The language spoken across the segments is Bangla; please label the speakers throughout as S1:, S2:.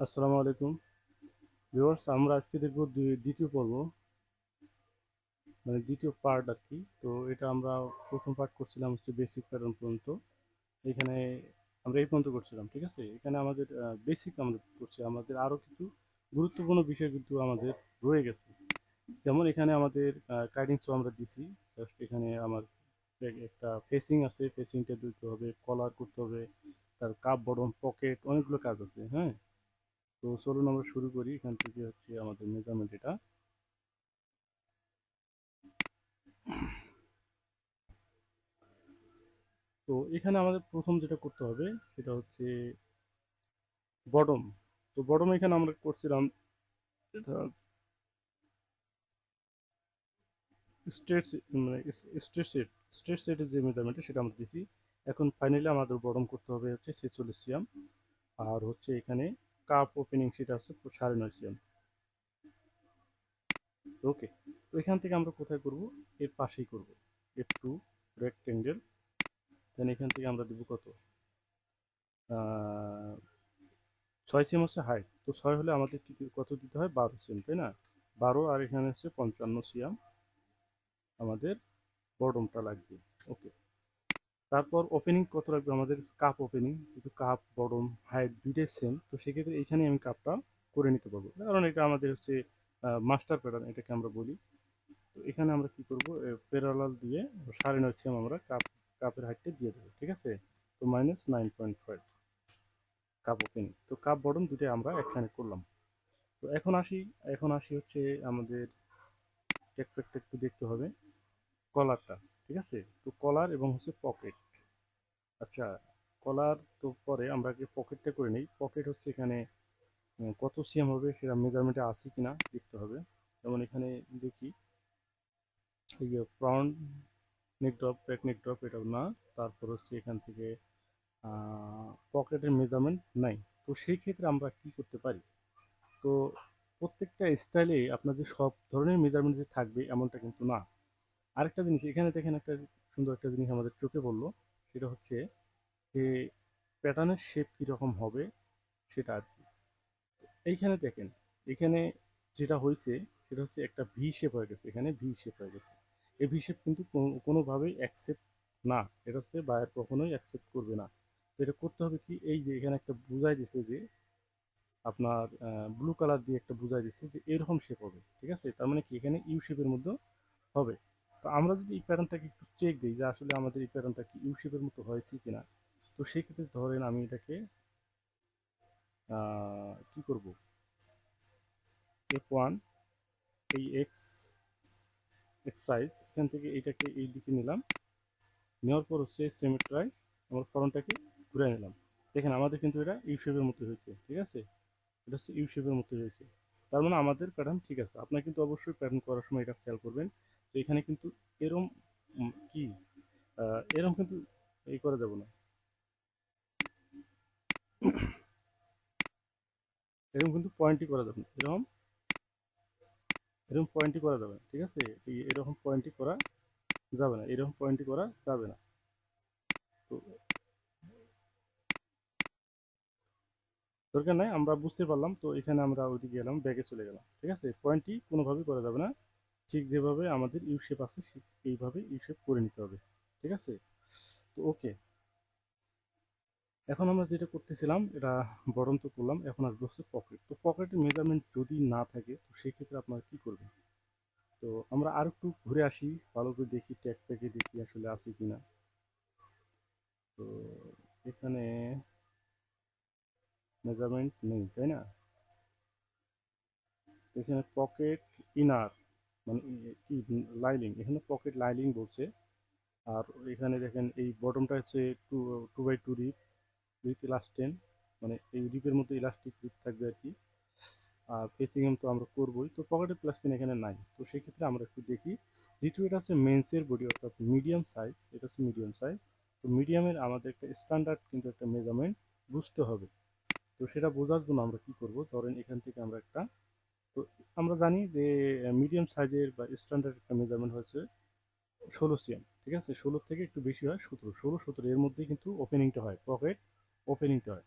S1: আসসালামু আলাইকুম। ভিউয়ার্স, আমরা আজকে দেখব দ্বিতীয় পর্ব মানে দ্বিতীয় পার্ট আর কি। তো এটা আমরা প্রথম পার্ট করছিলাম হচ্ছে বেসিক প্যাটার্ন পর্যন্ত। এখানে আমরা এই পর্যন্ত করছিলাম, ঠিক আছে? এখানে আমাদের বেসিক আমরা করছি। আমাদের আরও কিছু গুরুত্বপূর্ণ বিষয় কিন্তু আমাদের রয়ে গেছে। যেমন এখানে আমাদের কাইডিংসও আমরা দিছি। জাস্ট এখানে আমার একটা ফেসিং আছে। ফেসিংটা দিতে হবে কলার করতে হবে। তার কাপ বটম পকেট অনেকগুলো কাজ আছে হ্যাঁ? তো চলুন আমরা শুরু করি। এখান থেকে হচ্ছে আমাদের মেজারমেন্ট এটা। তো এখানে আমাদের প্রথম যেটা করতে হবে, সেটা হচ্ছে বটম তো বটম এখানে আমরা করছিলাম স্ট্রেট মানে স্ট্রেট সেট স্ট্রেট সেটের যে মেজারমেন্ট সেটা আমরা দিছি এখন ফাইনালি আমাদের বটম করতে হবে হচ্ছে ছেচল্লিশ সিএম। আর হচ্ছে এখানে কাপ ওপেনিং সেটা হচ্ছে সাড়ে নয় সিএম ওকে তো এখান থেকে আমরা কোথায় করব? এর পাশেই করব। এফ টু রেক্টেঙ্গেল দেন এখান থেকে আমরা দেবো কত? ছয় সিএম হচ্ছে হাইট তো ছয় হলে আমাদের কত দিতে হয়? বারো সিএম তাই না? বারো আর এখানে হচ্ছে পঞ্চান্ন সিএম আমাদের বটমটা লাগবে। ওকে তারপর ওপেনিং কত লাগবে? আমাদের কাপ ওপেনিং যেহেতু কাপ বটম হাইট দুইটাই সেম তো সেক্ষেত্রে এইখানে আমি কাপটা করে নিতে পারব। কারণ এটা আমাদের হচ্ছে মাস্টার প্যাটার্ন এটাকে আমরা বলি। তো এখানে আমরা কি করব? প্যারালাল দিয়ে সাড়ে নয় সিএম আমরা কাপ কাপের হাইটটা দিয়ে দেবো, ঠিক আছে? তো minus nine point five cup opening তো কাপ বটম দুটোই আমরা একখানে করলাম। তো এখন আসি এখন আসি হচ্ছে আমাদের টেকপেকটা একটু দেখতে হবে। কলারটা ঠিক আছে? তো কলার এবং হচ্ছে পকেট। আচ্ছা কলার তো পরে আমরা আগে পকেটটা করে নিই। পকেট হচ্ছে এখানে কত সিএম হবে সেটা মেজারমেন্টে আছে কিনা দেখতে হবে। যেমন এখানে দেখি, এই যে front neck drop back neck drop এটা না। তারপর হচ্ছে এখান থেকে পকেটের মেজারমেন্ট নাই। তো সেই ক্ষেত্রে আমরা কি করতে পারি? তো প্রত্যেকটা স্টাইলে আপনার যে সব ধরনের মেজারমেন্ট যে থাকবে এমনটা কিন্তু না। আরেকটা জিনিস, এখানে দেখেন একটা সুন্দর একটা জিনিস আমাদের চোখে পড়ল। সেটা হচ্ছে যে প্যাটার্নের শেপ কীরকম হবে সেটা আর কি। এইখানে দেখেন, এখানে যেটা হয়েছে সেটা হচ্ছে একটা ভি শেপ হয়ে গেছে। এখানে ভি শেপ হয়ে গেছে। এই ভি শেপ কিন্তু কোনোভাবেই অ্যাকসেপ্ট না। এটা হচ্ছে বায়ার কখনোই অ্যাকসেপ্ট করবে না। তো এটা করতে হবে কি? এই যে এখানে একটা বুঝাই দিছে যে আপনার ব্লু কালার দিয়ে একটা বুঝাই দিচ্ছে যে এরকম শেপ হবে, ঠিক আছে? তার মানে কি? এখানে ইউ শেপের মধ্যে হবে। তো আমরা যদি এই প্যাটার্নটাকে একটু চেক দিই যে আসলে আমাদের এই প্যাটার্নটা কি ইউ শেপের মতো হয়েছে কিনা, তো সেক্ষেত্রে ধরেন আমি এটাকে কি করব? এফ ওয়ান এই এক্স এক্স সাইজ এখান থেকে এইটাকে এই দিকে নিলাম। নেওয়ার পর হচ্ছে সেমিট্রাই আমার ফরনটাকে ঘুরে নিলাম। দেখেন আমাদের কিন্তু এটা ইউ শেপের মতো হয়েছে, ঠিক আছে? এটা হচ্ছে ইউ শেপের মতো হয়েছে। তার মানে আমাদের প্যাটার্ন ঠিক আছে। আপনার কিন্তু অবশ্যই প্যাটার্ন করার সময় এটা খেয়াল করবেন। তো এখানে কিন্তু এরম কি? এরম কিন্তু এই করা যাবে না। এরকম কিন্তু পয়েন্টই করা যাবে না। এরকম এরকম পয়েন্টই করা যাবে না, ঠিক আছে? এরকম পয়েন্টই করা যাবে না, এরকম পয়েন্টই করা যাবে না। তো দরকার নাই, আমরা বুঝতে পারলাম, তো এখানে আমরা ওইদিকে গেলাম, ব্যাগে চলে গেলাম, ঠিক আছে? পয়েন্টই কোনোভাবেই করা যাবে না। ঠিক যেভাবে আমাদের ইউ শেপ আছে এইভাবে ইউ শেপ করে নিতে হবে। ঠিক আছে? তো ওকে এখন আমরা যেটা করতেছিলাম, এটা বরং তো করলাম, এখন আসবে হচ্ছে পকেট তো পকেটের মেজারমেন্ট যদি না থাকে, তো সেক্ষেত্রে আপনারা কি করবেন? তো আমরা আর একটু ঘুরে আসি, ভালো করে দেখি ট্যাগ প্যাকে দেখি আসলে আছে কিনা। তো এখানে মেজারমেন্ট নেই, তাই না? এখানে পকেট ইনার মানে কি লাইলিং এখানে পকেট লাইলিং বলছে। আর এখানে দেখেন, এই বটমটা হচ্ছে two two by two rib with elastane মানে এই রিপের মধ্যে ইলাস্টিক রিপ থাকবে আর কি। আর ফেসিং এম তো আমরা করবোই। তো পকেটের প্লাস্টিন এখানে নাই। তো সেক্ষেত্রে আমরা একটু দেখি। যেহেতু এটা হচ্ছে মেন্সের বডি অর্থাৎ মিডিয়াম সাইজ এটা হচ্ছে মিডিয়াম সাইজ তো মিডিয়ামের আমাদের একটা স্ট্যান্ডার্ড কিন্তু একটা মেজারমেন্ট বুঝতে হবে। তো সেটা বোঝার জন্য আমরা কি করব? ধরেন এখান থেকে আমরা একটা তো আমরা জানি যে মিডিয়াম সাইজের বা স্ট্যান্ডার্ড একটা মেজারমেন্ট হচ্ছে ষোলো সিএম ঠিক আছে? ষোলো থেকে একটু বেশি হয়, সতেরো। ষোলো, সতেরো, এর মধ্যেই কিন্তু ওপেনিংটা হয় পকেট ওপেনিংটা হয়।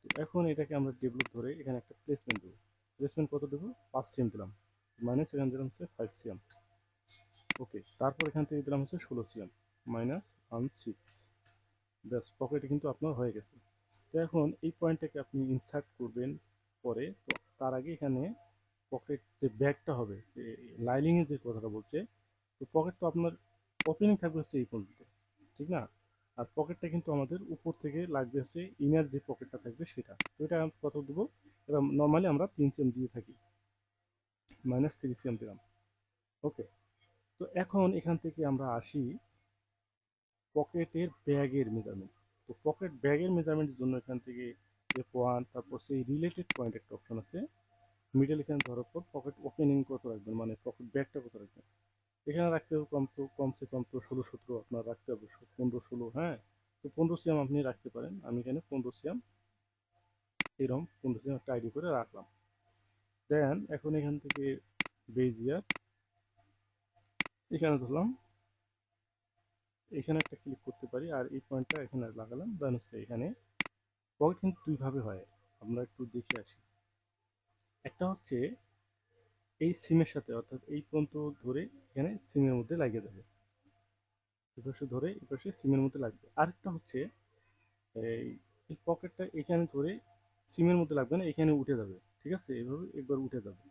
S1: তো এখন এটাকে আমরা ডেভেলপ ধরে এখানে একটা প্লেসমেন্ট দেবো। প্লেসমেন্ট কত দেবো? পাঁচ সিএম দিলাম। মাইনাস এখানে দিলাম হচ্ছে ফাইভ সিএম ওকে তারপর এখান থেকে দিলাম হচ্ছে ষোলো সিএম মাইনাস ওয়ান সিক্স ব্যাস পকেটে কিন্তু আপনার হয়ে গেছে। তো এখন এই পয়েন্টটাকে আপনি ইনসার্ট করবেন পরে, তো তার আগে এখানে পকেট যে ব্যাগটা হবে, যে লাইলিংয়ের যে কথাটা বলছে, তো পকেট তো আপনার ওপেনিং থাকবে হচ্ছে এই পর্যন্ত, ঠিক না? আর পকেটটা কিন্তু আমাদের উপর থেকে লাগবে হচ্ছে ইনার যে পকেটটা থাকবে সেটা। তো এটা কত দেবো? এটা নর্মালি আমরা তিন সিএম দিয়ে থাকি। মাইনাস থ্রি সিএম দিলাম। ওকে তো এখন এখান থেকে আমরা আসি পকেটের ব্যাগের মেজারমেন্ট তো পকেট ব্যাগের মেজারমেন্টের জন্য এখান থেকে এফ ওয়ান তারপর সেই রিলেটেড পয়েন্ট একটা অপশন আছে। মিডল এখানে ধরার পর পকেট ওপেনিং কত রাখবেন? মানে পকেট ব্যাগটা কত রাখবেন? এখানে রাখতে হবে কম তো কমসে কম তো ষোলো সতেরো আপনার রাখতে হবে পনেরো ষোলো হ্যাঁ? তো পনেরো সিএম আপনি রাখতে পারেন। আমি এখানে পনেরো সিএম এরকম পনেরো সিএম একটা আইডি করে রাখলাম। দেন এখন এখান থেকে বেজিয়ার এখানে ধরলাম, এখানে একটা ক্লিক করতে পারি, আর এই পয়েন্টটা এখানে লাগালাম দেন হচ্ছে এখানে পকেট কিন্তু দুইভাবে হয়। আমরা একটু দেখে আসি। একটা হচ্ছে এই সিমের সাথে, অর্থাৎ এই পর্যন্ত ধরে এখানে সিমের মধ্যে লাগিয়ে দেবে। এপাশে ধরে এপাশে সিমের মধ্যে লাগবে। আরেকটা হচ্ছে, এই পকেটটা এখানে ধরে সিমের মধ্যে লাগবে না, এখানে উঠে যাবে। ঠিক আছে? এভাবে একবার উঠে যাবে।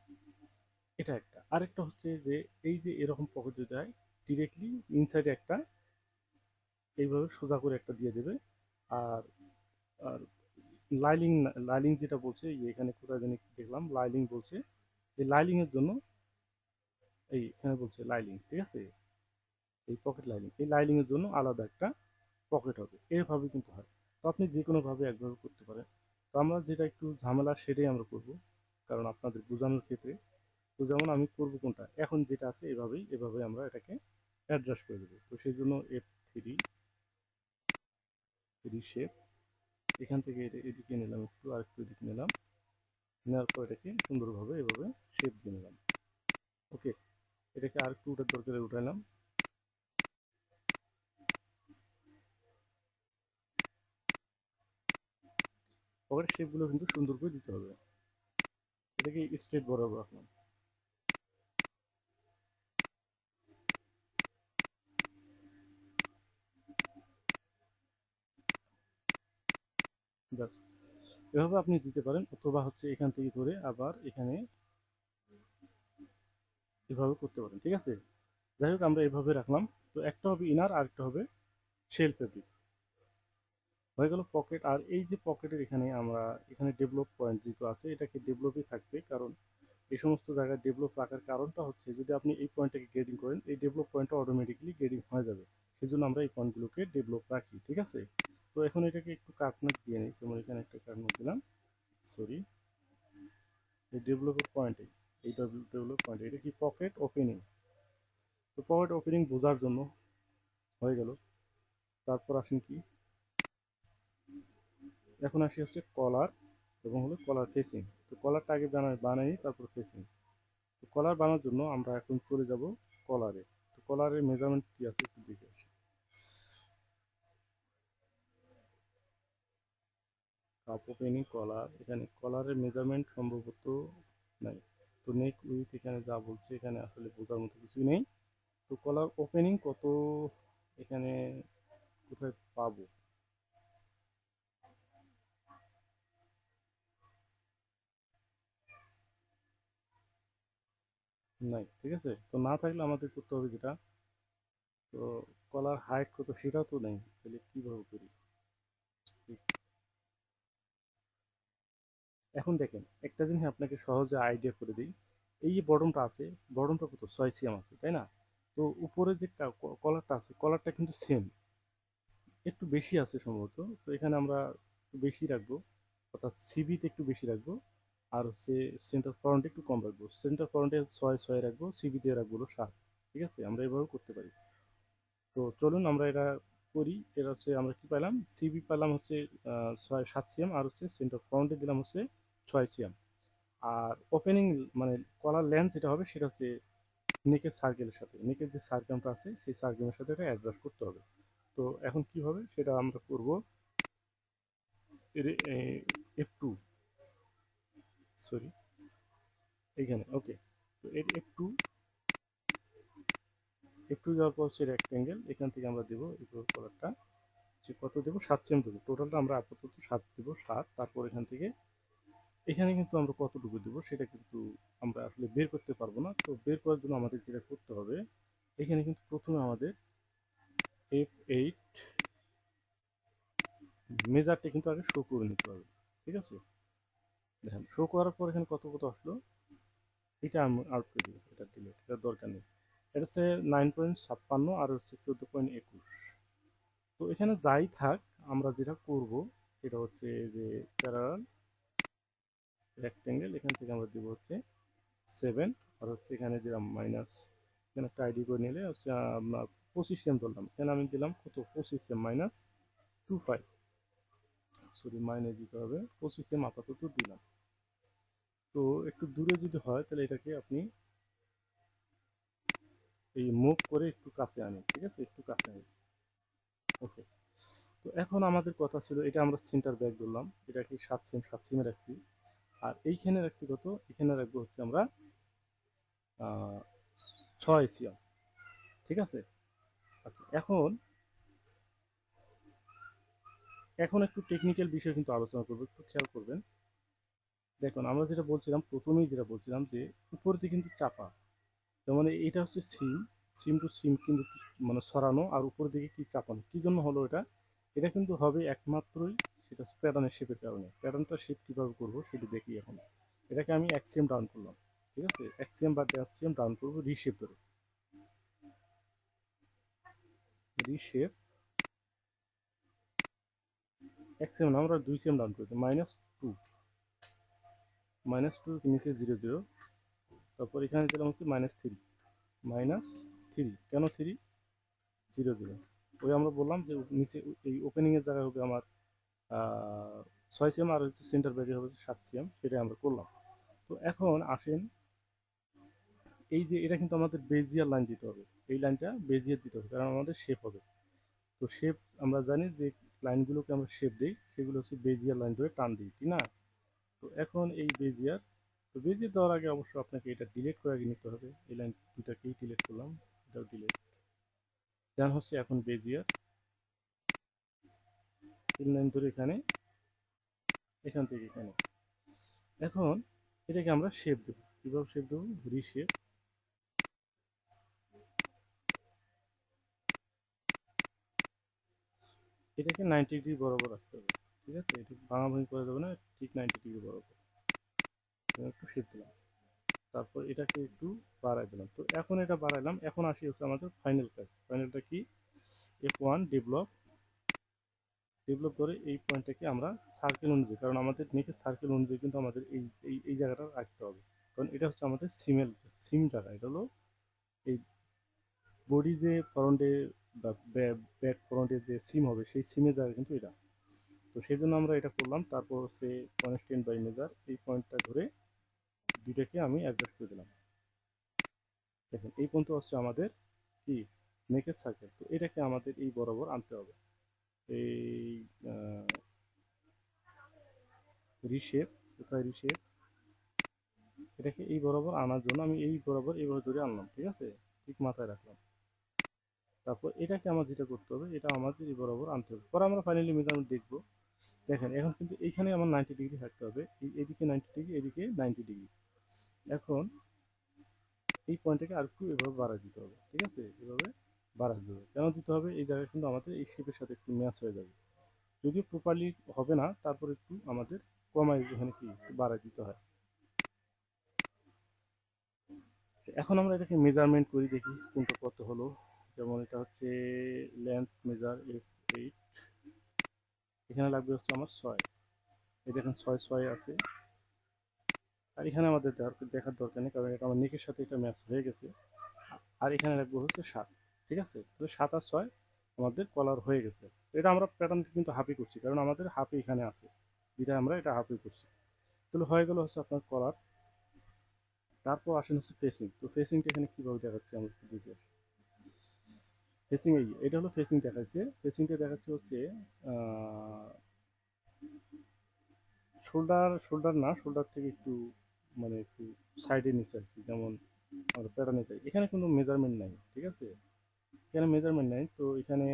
S1: এটা একটা। আরেকটা হচ্ছে যে, এই যে এরকম পকেট যদি হয় ডিরেক্টলি ইনসাইডে একটা, এইভাবে সোজা করে একটা দিয়ে দেবে। লাইলিং লাইলিং যেটা বলছে এখানে কোথায় জানি দেখলাম, লাইলিং বলছে, এই লাইলিং এর জন্য এই এখানে বলছে লাইলিং, ঠিক আছে? এই পকেট লাইলিং, এই লাইলিং এর জন্য আলাদা একটা পকেট হবে এইভাবে কিন্তু হয়। তো আপনি যে কোনো ভাবে একভাবে করতে পারেন। তো আমরা যেটা একটু ঝামেলা, সেটাই আমরা করব, কারণ আপনাদের বোঝানোর ক্ষেত্রে। তো যেমন আমি করব কোনটা, এখন যেটা আছে এভাবেই, এভাবে আমরা এটাকে অ্যাডজাস্ট করে দেবো। তো সেই জন্য এফ থ্রি থ্রি শেপ এখান থেকে এটা এদিকে নিলাম, একটু আর একটু এদিকে নিলাম। নেওয়ার পর এটাকে সুন্দরভাবে এভাবে শেপ দিয়ে নিলাম। ওকে এটাকে আর একটু উঠার দরকারে উঠাইলাম পকেট শেপগুলো কিন্তু সুন্দর করে দিতে হবে। এটাকে স্ট্রেট বরাবর রাখলাম ব্যাস এভাবে আপনি দিতে পারেন, অথবা হচ্ছে এখান থেকে ধরে আবার এখানে এভাবে করতে পারেন, ঠিক আছে? যাই হোক, আমরা এভাবে রাখলাম। তো একটা হবে ইনার আর একটা হবে শেল ফেব্রিক হয়ে গেল পকেট আর এই যে পকেটের এখানে আমরা, এখানে ডেভেলপ পয়েন্ট যেহেতু আছে, এটাকে ডেভেলপই থাকবে, কারণ এই সমস্ত জায়গায় ডেভেলপ রাখার কারণটা হচ্ছে, যদি আপনি এই পয়েন্টটাকে গ্রেডিং করেন, এই ডেভেলপ পয়েন্টটা অটোমেটিক্যালি গ্রেডিং হয়ে যাবে। সেজন্য আমরা এই পয়েন্টগুলোকে ডেভেলপ রাখি, ঠিক আছে? তো এখন এটাকে একটু কাটনাট দিয়ে নিই যেমন এখানে একটা কাটনাট দিলাম সরি এই ডেভেলপের পয়েন্টে এই ডেভেলপ পয়েন্ট এটা কি পকেট ওপেনিং তো পকেট ওপেনিং বোঝার জন্য হয়ে গেল, তারপর আসেন কি? এখন আসি হচ্ছে কলার এবং হলো কলার ফেসিং তো কলারটা আগে বানাই বানাই, তারপর ফেসিং তো কলার বানানোর জন্য আমরা এখন চলে যাব কলারে তো কলারের মেজারমেন্ট কি আছে একটু দেখে। আসি কাপ ওপেনিং কলার, এখানে কলারের মেজারমেন্ট সম্ভবত নাই। তো নেক উইথ এখানে যা বলছে, এখানে আসলে বোঝার মতো কিছুই নেই। তো কলার ওপেনিং কত, এখানে কোথায় পাবো? নাই, ঠিক আছে? তো না থাকলে আমাদের করতে হবে যেটা? তো কলার হাইট কত, সেটাও তো নেই। তাহলে কীভাবে করি? এখন দেখেন, একটা জিনিস আপনাকে সহজে আইডিয়া করে দিই। এই যে বটমটা আছে বটমটা কত? ছয় সিএম আছে, তাই না? তো উপরে যে কলারটা আছে কলারটা কিন্তু সেম একটু বেশি আছে সম্ভবত, তো এখানে আমরা বেশি রাখব, অর্থাৎ সিবিতে একটু বেশি রাখব, আর হচ্ছে সেন্টার ফ্রন্টে একটু কম রাখব। সেন্টার ফ্রন্টে ছয় ছয় রাখব সিবিতে রাখব হলো সাত, ঠিক আছে? আমরা এভাবে করতে পারি। তো চলুন আমরা এটা করি, এটা হচ্ছে আমরা কি পেলাম সিবি পেলাম হচ্ছে ছয়, সাত সিএম আর হচ্ছে সেন্টার ফ্রন্টে দিলাম হচ্ছে ছয় সিএম। আর ওপেনিং মানে কলার লেন্স যেটা হবে, সেটা হচ্ছে নেকের সার্কেলের সাথে। নেকের যে সার্কেলটা আছে, সেই সার্কেলের সাথে এটা অ্যাডজাস্ট করতে হবে। তো এখন কি হবে, সেটা আমরা করব এফ টু সরি এইখানে ওকে তো এর এফ টু এফ টু যাওয়ার পর হচ্ছে রেক্টেঙ্গেল এখান থেকে আমরা দেবো এই কালারটা। যে কত দেবো? সাত সেম দেবো। টোটালটা আমরা আপাতত সাত দেবো, সাত। তারপর এখান থেকে এখানে কিন্তু আমরা কতটুকু দেবো সেটা কিন্তু আমরা আসলে বের করতে পারব না। তো বের করার জন্য আমাদের যেটা করতে হবে, এখানে কিন্তু প্রথমে আমাদের এফ এইট মেজারটা কিন্তু আগে শো করে নিতে হবে, ঠিক আছে? দেখেন শো করার পর এখানে কত কত আসলো? এটা আমি আউট করে দিই এটা ডিলেট এটা দরকার নেই। এটা হচ্ছে নাইন পয়েন্ট ছাপ্পান্ন আর হচ্ছে চোদ্দ পয়েন্ট একুশ। তো এখানে যাই থাক, আমরা যেটা করব, সেটা হচ্ছে যে প্যারাল রেক্টেঙ্গেল এখান থেকে আমরা দিব হচ্ছে সেভেন আর হচ্ছে এখানে দিলাম মাইনাস এখানে একটা আইডি করে নিলে হচ্ছে আমরা পঁচিশ এম ধরলাম। এখানে আমি দিলাম কত? পঁচিশ M minus two five sorry মাইনে দিতে হবে। পঁচিশ এম আপাতত দিলাম। তো একটু দূরে যদি হয়, তাহলে এটাকে আপনি এই মুভ করে একটু কাছে আনি ঠিক আছে? একটু কাছে আনি ওকে তো এখন আমাদের কথা ছিল, এটা আমরা সেন্টার ব্যাগ ধরলাম। এটাকে সাত সিম সাত সিমে রাখছি। আর এইখানে রাখছি কত? এখানে রাখব হচ্ছে আমরা ছয় সিএম ঠিক আছে? আচ্ছা এখন এখন একটু টেকনিক্যাল বিষয় কিন্তু আলোচনা করব, একটু খেয়াল করবেন। দেখুন, আমরা যেটা বলছিলাম, প্রথমেই যেটা বলছিলাম যে উপর দিকে কিন্তু চাপা। যেমন এটা হচ্ছে সিম সিম টু সিম কিন্তু মানে সরানো, আর উপর দিকে কি চাপানো? কি জন্য হলো এটা? এটা কিন্তু হবে একমাত্রই সেটা প্যাটার্নের শেপের কারণে। প্যাটার্নটা শেপ কীভাবে করব সেটা দেখি এখন। এটাকে আমি এক সিএম ডাউন করলাম, ঠিক আছে? এক সিএম বা সিএম ডাউন করব রিশেপ ধরে। রিশেপ না, আমরা দুই সিএম ডাউন করেছি মাইনাস টু মাইনাস টু নিচে জিরো জিরো তারপর এখানে দিলাম হচ্ছে মাইনাস থ্রি মাইনাস থ্রি কেন থ্রি জিরো জিরো ওই আমরা বললাম যে নিচে এই ওপেনিংয়ের জায়গায় হবে আমার ছয় সিএম আর হচ্ছে সেন্টার ব্যাগে হবে সাত সিএম, সেটাই আমরা করলাম। তো এখন আসেন, এই যে এটা কিন্তু আমাদের বেজিয়ার লাইন দিতে হবে। এই লাইনটা বেজিয়ার দিতে হবে, কারণ আমাদের শেপ হবে। তো শেপ আমরা জানি যে লাইনগুলোকে আমরা শেপ দিই, সেগুলো হচ্ছে বেজিয়ার লাইন ধরে টান দিই, ঠিক না? তো এখন এই বেজিয়ার, তো বেজিয়ার দেওয়ার আগে অবশ্য আপনাকে এটা ডিলেট করে আগে নিতে হবে। এই লাইন দুটাকেই ডিলেট করলাম, এটাও ডিলেট দেন হচ্ছে এখন বেজিয়ার। তিন লাইন ধরে এখানে, এখান থেকে এখানে। এখন এটাকে আমরা শেপ দেবো। কীভাবে শেপ দেবো? রিশেপ এটাকে নাইনটি ডিগ্রি বরাবর রাখতে হবে, ঠিক আছে? এটা ভাঙাভাঙি করে দেবো না, ঠিক নাইনটি ডিগ্রি বরাবর। একটু শেপ দিলাম। তারপর এটাকে একটু বাড়াই দিলাম। তো এখন এটা বাড়াইলাম। এখন আসি হচ্ছে আমাদের ফাইনাল কাজ ফাইনালটা কি? এফ ওয়ান ডেভেলপ ডেভেলপ করে এই পয়েন্টটাকে আমরা সার্কেল অনুযায়ী, কারণ আমাদের নেকের সার্কেল অনুযায়ী কিন্তু আমাদের এই এই এই জায়গাটা রাখতে হবে। কারণ এটা হচ্ছে আমাদের সিমেল সিম জায়গা। এটা হলো এই বডি যে ফ্রন্টে বা ব্যাক ফ্রন্টে যে সিম হবে, সেই সিমের জায়গা কিন্তু এটা। তো সেই জন্য আমরা এটা করলাম। তারপর হচ্ছে কনস্ট্যান্ট বাই মেজার এই পয়েন্টটা ধরে দুইটাকে আমি অ্যাডজাস্ট করে দিলাম। দেখেন, এই পর্যন্ত হচ্ছে আমাদের কি? নেকের সার্কেল তো এটাকে আমাদের এই বরাবর আনতে হবে। এই রিশেপ কোথায় রিশেপ এটাকে এই বরাবর আনার জন্য আমি এই বরাবর এইভাবে ধরে আনলাম, ঠিক আছে? ঠিক মাথায় রাখলাম। তারপর এটাকে আমার যেটা করতে হবে, এটা আমাদের এই বরাবর আনতে হবে। পরে আমরা ফাইনালি মেজারমেন্ট দেখব। দেখেন, এখন কিন্তু এইখানে আমার নাইনটি ডিগ্রি থাকতে হবে এদিকে নাইনটি ডিগ্রি এদিকে নাইনটি ডিগ্রি এখন এই পয়েন্টটাকে আর একটু এভাবে বাড়া দিতে হবে, ঠিক আছে? এভাবে বাড়া দিতে হবে কেন দিতে হবে? এই জায়গায় কিন্তু আমাদের এই শেপের সাথে একটু ম্যাচ হয়ে যাবে। যদিও প্রপারলি হবে না, তারপর একটু আমাদের কমাই এখানে কি বাড়াই দিতে হয়। এখন আমরা এটাকে মেজারমেন্ট করি, দেখি কোনটা কত হলো। যেমন এটা হচ্ছে লেন্থ মেজার এফ এইট এখানে লাগবে হচ্ছে আমার ছয়। এই দেখেন ছয় ছয় আছে। আর এখানে আমাদের দেখার দরকার নেই, কারণ এটা আমার নেকের সাথে এটা ম্যাচ হয়ে গেছে। আর এখানে লাগবে হচ্ছে সাত। ঠিক আছে? তাহলে সাত আর ছয় আমাদের কলার হয়ে গেছে। এটা আমরা প্যাটার্ন কিন্তু হাফি করছি, কারণ আমাদের হাফি এখানে আছে। যেটা আমরা এটা হাফি করছি। তাহলে হয়ে গেল হচ্ছে আপনার কলার। তারপর আসেন হচ্ছে ফেসিং তো ফেসিংটা এখানে কীভাবে দেখাচ্ছে আমরা একটু দেখে আসি। ফেসিং এই এটা হলো ফেসিং দেখাচ্ছে। ফেসিংটা দেখাচ্ছে হচ্ছে শোল্ডার শোল্ডার না শোল্ডার থেকে একটু মানে একটু সাইডে নিচে আর কি, যেমন আমরা প্যাটার্ন নিতে এখানে কোনো মেজারমেন্ট নাই, ঠিক আছে? এখানে মেজারমেন্ট নাই? তো এখানে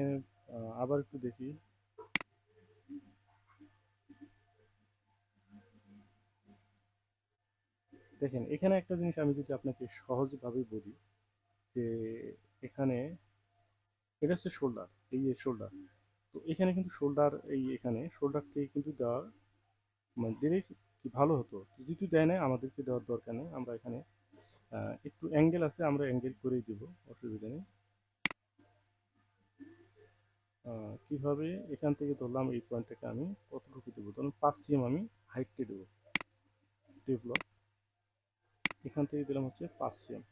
S1: আবার একটু দেখি। দেখেন, এখানে একটা জিনিস আমি যদি আপনাকে সহজভাবে বলি, যে এখানে, এটা হচ্ছে শোল্ডার এই যে শোল্ডার তো এখানে কিন্তু শোল্ডার এই এখানে শোল্ডার থেকে কিন্তু দেওয়ার মানে দিলে ভালো হতো? যেহেতু দেয় না আমাদেরকে দেওয়ার দরকার নেই। আমরা এখানে একটু অ্যাঙ্গেল আছে, আমরা অ্যাঙ্গেল করেই দেবো, অসুবিধা নেই। কীভাবে এখান থেকে ধরলাম এই পয়েন্টটাকে আমি, কতটুকু দেবো? ধরুন পাঁচ সিএম আমি হাইটটি দেবো। ডেভেলপ এখান থেকে দিলাম হচ্ছে পাঁচ সিএম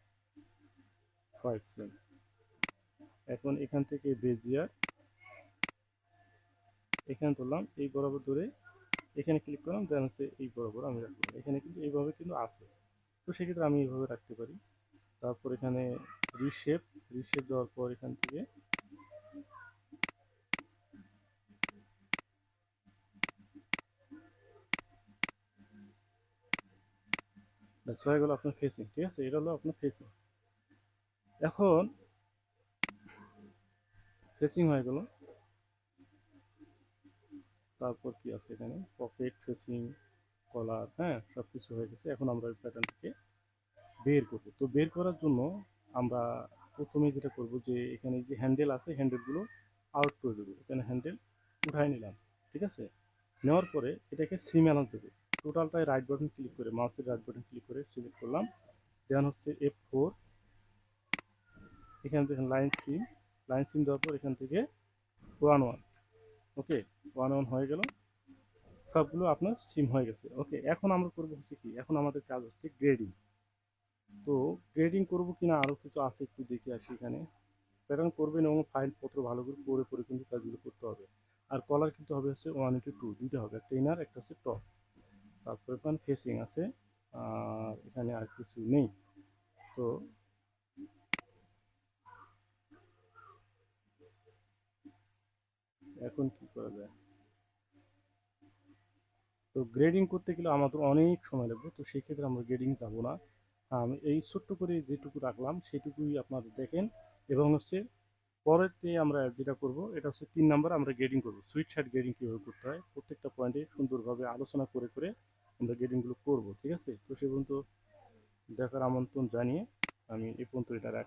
S1: ফাইভ সিএম এখন এখান থেকে বেজিয়ার এখানে ধরলাম এই বরাবর ধরে এখানে ক্লিক করলাম দেন হচ্ছে এই বরাবর আমি রাখলাম। এখানে কিন্তু এইভাবে কিন্তু আছে। তো সেক্ষেত্রে আমি এইভাবে রাখতে পারি। তারপর এখানে রিশেপ রিশেপ দেওয়ার পর এখান থেকে ব্যাস হয়ে গেল আপনার ফেসিং ঠিক আছে? এটা হলো আপনার ফেসিং এখন ফেসিং হয়ে গেল। তারপর কি আছে এখানে? পকেট ফেসিং কলার হ্যাঁ সব কিছু হয়ে গেছে। এখন আমরা এই প্যাটার্নটাকে বের করব। তো বের করার জন্য আমরা প্রথমে যেটা করব যে, এখানে যে হ্যান্ডেল আছে হ্যান্ডেলগুলো আউট করে দেবো। এখানে হ্যান্ডেল উঠাই নিলাম, ঠিক আছে? নেওয়ার পরে এটাকে সিম অ্যালাউন্স দেবো টোটালটাই রাইট বাটন ক্লিক করে মাউসের রাইট বাটন ক্লিক করে সিলেক্ট করলাম। দেন হচ্ছে এফ ফোর এখান থেকে লাইন সিম লাইন সিম দেওয়ার পর এখান থেকে one one okay one one হয়ে গেল। সবগুলো আপনার সিম হয়ে গেছে। ওকে এখন আমরা করব হচ্ছে কি? এখন আমাদের কাজ হচ্ছে গ্রেডিং তো গ্রেডিং করব কিনা আরও কিছু আছে একটু দেখে আসি এখানে। প্যাটার্ন করবেন এবং ফাইল পত্র ভালো করে পড়ে পড়ে কিন্তু কাজগুলো করতে হবে। আর কলার কিন্তু হবে হচ্ছে ওয়ান ইন্টু টু দুইটা হবে। একটা ইনার একটা হচ্ছে টপ তারপরে এখানে ফেসিং আছে, আর এখানে আর কিছু নেই। তো এখন কি করা যায়? তো গ্রেডিং করতে গেলে আমাদের অনেক সময় লাগবে, তো সেই ক্ষেত্রে আমরা গ্রেডিং যাব না। আমি এই ছোট্ট করে যেটুকু রাখলাম, সেটুকুই আপনারা দেখেন। এবং হচ্ছে পরেরতে আমরা যেটা করব, এটা হচ্ছে তিন নাম্বার, আমরা গ্রেডিং করব। সুইট শার্ট গ্রেডিং কীভাবে করতে হয়? প্রত্যেকটা পয়েন্টে সুন্দরভাবে আলোচনা করে করে আমরা গ্রেডিংগুলো করব, ঠিক আছে? তো সে পর্যন্ত দেখার আমন্ত্রণ জানিয়ে আমি এই পর্যন্ত এটা রাখ